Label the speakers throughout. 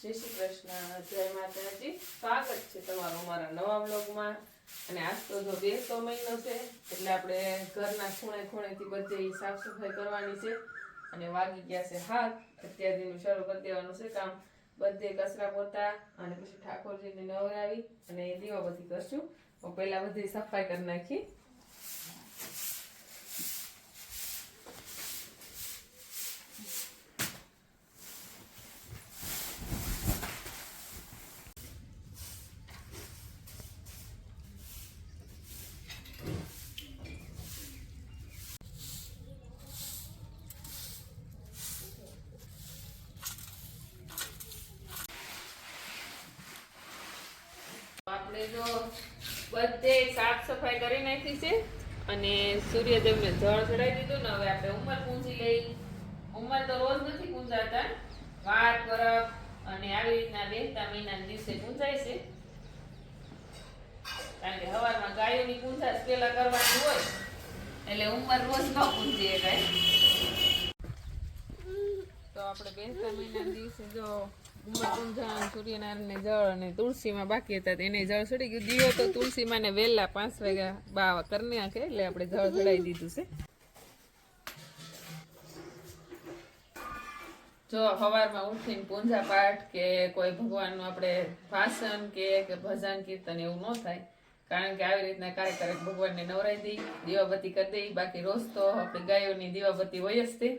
Speaker 1: જય શ્રી કૃષ્ણ, જય માતાજી. સ્વાગત છે તમારું અમારા નવા બ્લોગમાં અને આજ તો જો બેસતો મહિનો છે, એટલે આપણે ઘરના ખૂણે ખૂણેથી બધે સાફ સફાઈ કરવાની છે. અને વાગી ગયા છે હાથ. અત્યારથી શરૂ કરી દેવાનું છે કામ. બધે કચરા પોતા અને પછી ઠાકોરજીને નવરાવી અને એ દીવાબત્તી કરશું. પહેલા બધી સફાઈ કરી નાખી. જો બધે સાફ સફાઈ કરી નાખી છે અને સૂર્યદેવને જળ ચડાવી દીધું ને હવે આપણે ઉંમર પૂંજી લઈ. ઉંમર તો રોજ નથી પૂંજાતા. વાર પરબ અને આવી રીતના બેસતા મહિના દિવસે પૂંજાય છે. કારણ કે હવારમાં ગાયોની પૂંજા પેલા કરવાની હોય. એટલે ઉંમર રોજ ન પૂંજીએ કાંઈ. તો આપણે બેસતા મહિના દિવસે જો પૂંજા સૂર્યનારાયણને જળ અને ને વહેલા જો સવારમાં ઉઠીને પૂંજા પાઠ કે કોઈ ભગવાનનું આપણે ભાષણ કે ભજન કીર્તન એવું ન થાય, કારણ કે આવી રીતના ક્યારેક ભગવાન ભગવાનને નવરાઈ દઈ દીવાબત્તી કરી દઈ બાકી રોજ તો આપણે ગાયોની દીવાબત્તી હોય જ તે.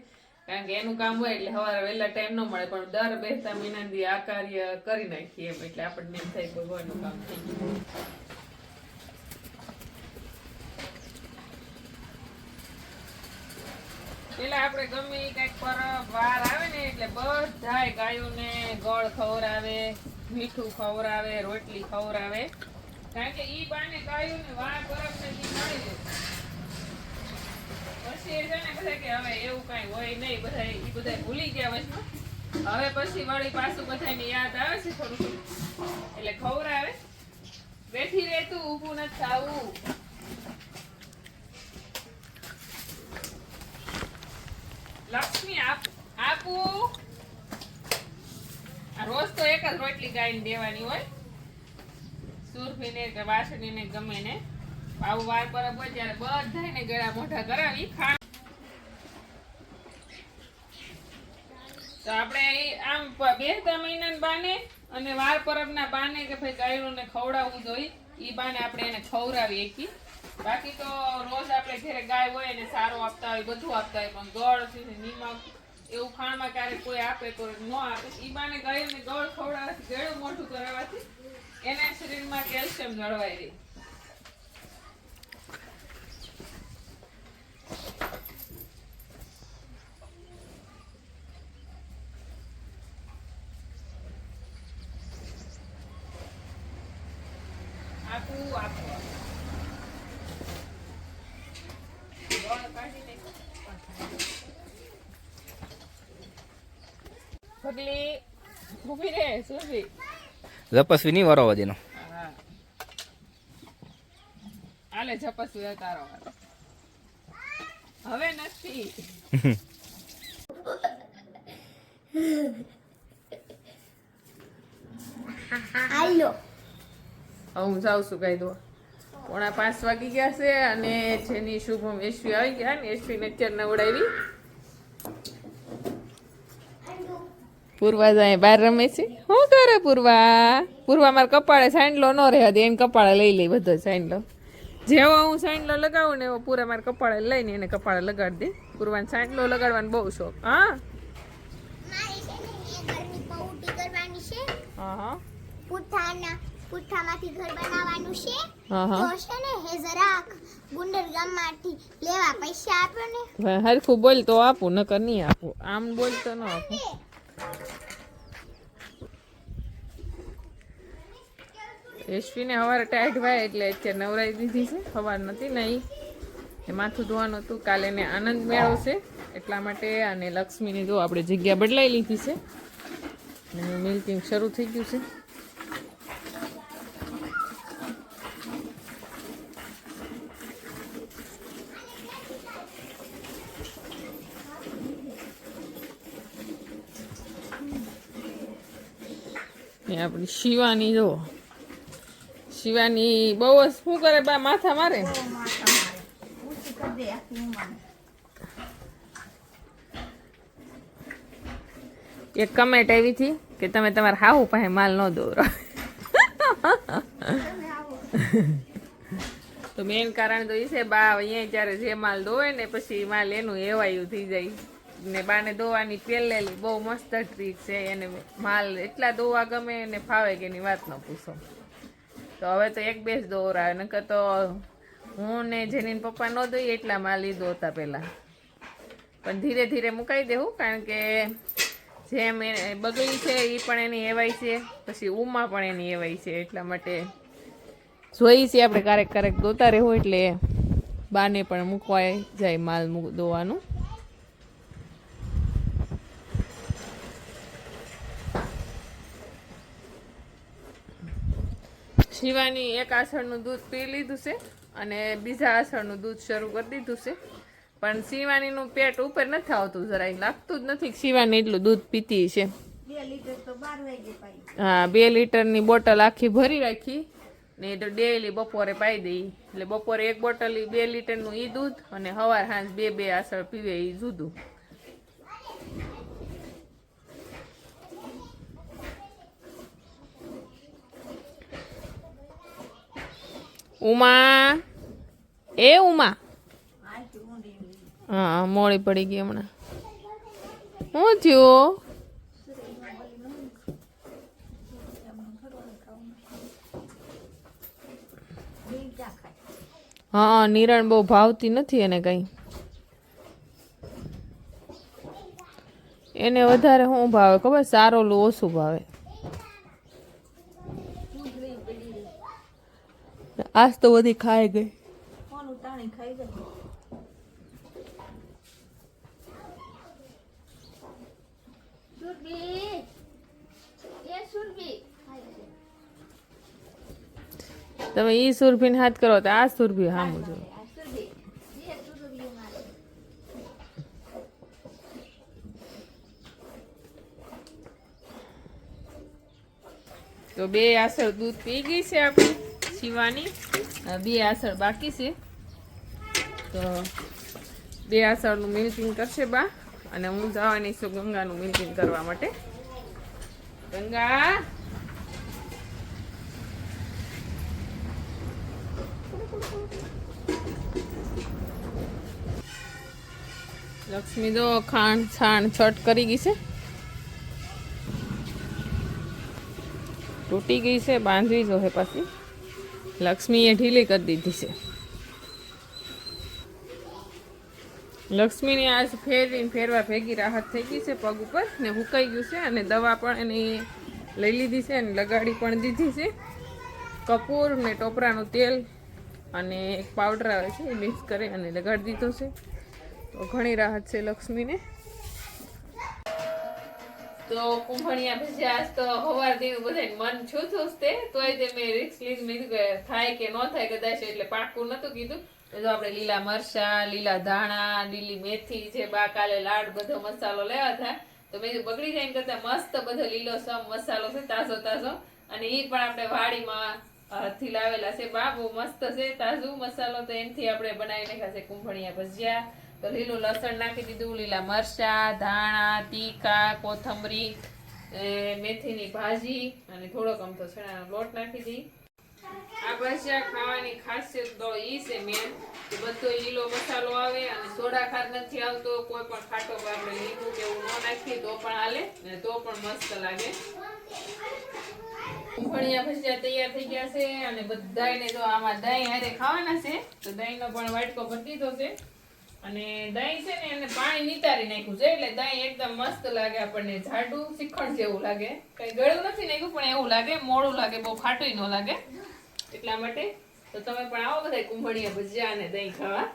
Speaker 1: કારણ કે એનું કામ હોય એટલે સવારે વહેલા ટાઈમ ન મળે, પણ દર બેસતા મહિના દી આ કાર્ય કરી નાખીએ એમ, એટલે આપણને એમ થાય ભગવાનનું કામ થઈ ગયું. પેલા આપણે ગમે એ કંઈક પરબ વાર આવે ને, એટલે બધાય ગાયોને ગળ ખવડાવે, મીઠું ખવડાવે, રોટલી ખવડાવે. કારણ કે ઈ બાને ગાયોને વાર પરબ ને ઈ મળી રહે પછી એ છે ને હવે એવું કાંઈ હોય નહીં બધા એ બધા ભૂલી ગયા વચમાં હવે પછી વળી પાછું બધાને યાદ આવે છે થોડું થોડું એટલે ખવડાવે. બેઠી રહેતું ઊભું નથી થાવું. લક્ષ્મી, આપ, આપું. રોજ તો એક જ રોટલી ગાઈને દેવાની હોય. સુરભીને વાસણી વાસણીને ગમે ને આવું વાર પરબ હોય ત્યારે બધાને ગળા મોઢા કરાવી ખા તો આપણે આમ બે મહિનાના બાને અને વાર પરબના બાને કે ભાઈ ગાયોને ખવડાવવું જોઈએ. એ બાને આપણે એને ખવડાવીએ કે. બાકી તો રોજ આપણે ઘરે ગાય હોય એને સારો આપતા હોય, બધું આપતા હોય, પણ ગળ નિમક, એવું ખાણમાં ક્યારેક કોઈ આપે કોઈ ન આપે. એ બાને ગાયોને ગળ ખવડાવવાથી, ગળું મોટું કરાવવાથી એના શરીરમાં કેલ્શિયમ જળવાઈ રહે. પગલી રે સુરભી
Speaker 2: ઝપસવી નહીં વરવા દેનો
Speaker 1: આલે જપસ્વી તારો હવે નથી.
Speaker 3: હાલો.
Speaker 1: હું જાઉં છું કઈ દો પોણા પાંચ વાગી ગયા છે અને જેની શુભમ એસવી આવી ગયા ને એસવી ને અત્યારે નવડાવી. પૂર્વા જાય, બહાર રમે છે. શું કરે પૂર્વા? પૂર્વા મારા કપાળે સાંડલો ન રહે દે એને કપાળે લઈ લઈ બધો સાંડલો. જેવો હું સાંડલો લગાવું ને એવો પૂરા મારા કપાળે લઈને એને કપાળે લગાડી દે. પૂર્વાને સાંડલો લગાડવાનો બહુ શોખ. હા
Speaker 3: મારે છે ને એ ઘરની પૌટી કરવાની છે
Speaker 1: હા હા
Speaker 3: પુઠ્ઠાના પુઠ્ઠામાંથી ઘર બનાવવાનું છે તો છે ને હે જરાક ગુંડર ગામમાંથી લેવા પૈસા આપ્યો ને.
Speaker 1: હરખું બોલ તો આપું નકર નહીં આપું. આમ બોલ તો ન આપું. યશવીને હવારે ટાઈટ ભાઈ એટલે અત્યારે નવરાઈ દીધી છે સવાર નથી નહીં એ માથું ધોવાનું હતું કાલે એને આનંદ મેળો છે એટલા માટે અને લક્ષ્મીની જો આપણે જગ્યા બદલાઈ લીધી છે. અને મિલ્કિંગ શરૂ થઈ ગયું છે. એ આપણી શિવાની જો. શિવાની બહુ જ શું કરે બા માથા મારે? એક કમેન્ટ આવી હતી કે તમે તમારા હાવું પાસે માલ ન દોરો. તો મેન કારણ તો એ છે બા અહીંયા જ્યારે જે માલ દોવે ને પછી માલ એનું એવાયું થઈ જાય. ને બાને દોવાની પેલેલી બહુ મસ્ત ટ્રીક છે એને માલ એટલા દોવા ગમે એને ફાવે કે એની વાત ન પૂછો. તો હવે તો એક બે જ દોરાવે નકર તો હું ને જેની પપ્પા ન દોઈ એટલા માલ લીધો હતા પહેલાં પણ ધીરે ધીરે મુકાઈ દેવું કારણ કે જેમ એ બગડી છે એ પણ એની એવાય છે, પછી ઉમા પણ એની એવાય છે, એટલા માટે જોઈ છે આપણે ક્યારેક ક્યારેક દોતા રહેવું એટલે બાને પણ મૂકવાય જાય માલ મૂક દોવાનું. શિવાની એક આસળનું દૂધ પી લીધું છે અને બીજા આસળનું દૂધ શરૂ કરી દીધું છે. પણ શિવાનીનું પેટ ઉપર નથી આવતું જરાય લાગતું જ નથી શિવાની એટલું દૂધ પીતી છે. હા બે લીટરની બોટલ આખી ભરી રાખી ને એ તો ડેલી બપોરે પાઈ દઈ. એટલે બપોરે એક બોટલ ઈ બે લીટરનું એ દૂધ અને સવાર સાંજ બે બે આસળ પીવે એ જુદું. ઉમા. એ ઉમા. હા, મોડી પડી ગઈ હમણાં. શું થયું? હા, નિરણ બહુ ભાવતી નથી એને કઈ. એને વધારે શું ભાવે, ખબર? સારો ઓછું ભાવે. આજ તો બધી ખાઈ ગઈ.
Speaker 3: સુરભી. એ
Speaker 1: તમે ઈ સુરભીને હાથ કરો તો આ સુરભી હામું જો.
Speaker 3: આ સુરભી. એ સુરભી મારે.
Speaker 1: તો બે આસળ દૂધ પી ગઈ છે આપણી. શિવાની. બે આસળ બાકી છે. તો બે આસળનું મિલ્કિંગ કરશે બા. અને હું જવાની છું ગંગાનું મિલ્કિંગ કરવા માટે. ગંગા! લક્ષ્મી તો ખાંડ છાણ છટ કરી ગઈ છે. તૂટી ગઈ છે, બાંધવી જો હે પાછી. લક્ષ્મીએ ઢીલી કરી દીધી છે. લક્ષ્મીની આજ ફેરવીને ફેરવા ભેગી રાહત થઈ ગઈ છે પગ ઉપર ને હુકાઈ ગયું છે અને દવા પણ એની લઈ લીધી છે અને લગાડી પણ દીધી છે. કપૂર ને ટોપરાનું તેલ અને એક પાવડર આવે છે એ મિક્સ કરી અને લગાડી દીધો છે. તો ઘણી રાહત છે લક્ષ્મીને. તો કુંભણિયા પછી આજ તો હવાર દી બધાય મન જ તે. તોય તે મેં રિક્સ લીધું. મેં કે થાય કે ન થાય કદાચ, એટલે પાકું નતું કીધું. તો આપણે લીલા મરચા, લીલા ધાણા, લીલી મેથી જે બા કાલે લાડ બધો મસાલો લેવા હતા, તો મેં બગડી જાય કરતા મસ્ત બધો લીલો સમ મસાલો છે, તાજો તાજો. અને એ પણ આપણે વાડીમાં હાથથી લાવેલા છે. બા મસ્ત છે, તાજો મસાલો તો એનથી આપણે બનાવી ખાશે કુંભણિયા ભજીયા. તો લીલું લસણ નાખી દીધું, લીલા મરચા, ધાણા, તીખા, કોથમરી મેથીની ભાજી અને થોડોક આમ તો લોટ નાખી દઈ આ ભજીયા ખાવાની ખાસિયત તો ઈ છે મેન કે બધો લીલો મસાલો આવે અને સોડા ખાર નથી આવતો, કોઈ પણ ખાટો આપણે લીંબુ કે એવું ન નાખીએ, તો પણ હાલે ને તો પણ મસ્ત લાગે. કુંભણિયા ભજીયા તૈયાર થઈ ગયા છે અને બધાને તો આમાં દહીં હારે ખાવાના છે, તો દહીંનો પણ વાટકો ભરી દીધો છે. અને દહીં છે ને એને પાણી નિતારી નાખ્યું છે, એટલે દહીં એકદમ મસ્ત લાગે આપણને. જાડું, શિખંડ જેવું લાગે. કઈ ગળ્યું નથી નાખ્યું, પણ એવું લાગે, મોડું લાગે, બહુ ખાટું ન લાગે. એટલા માટે તો તમે પણ આવો બધા કુંભળિયા ભજીયા અને દહીં ખાવા.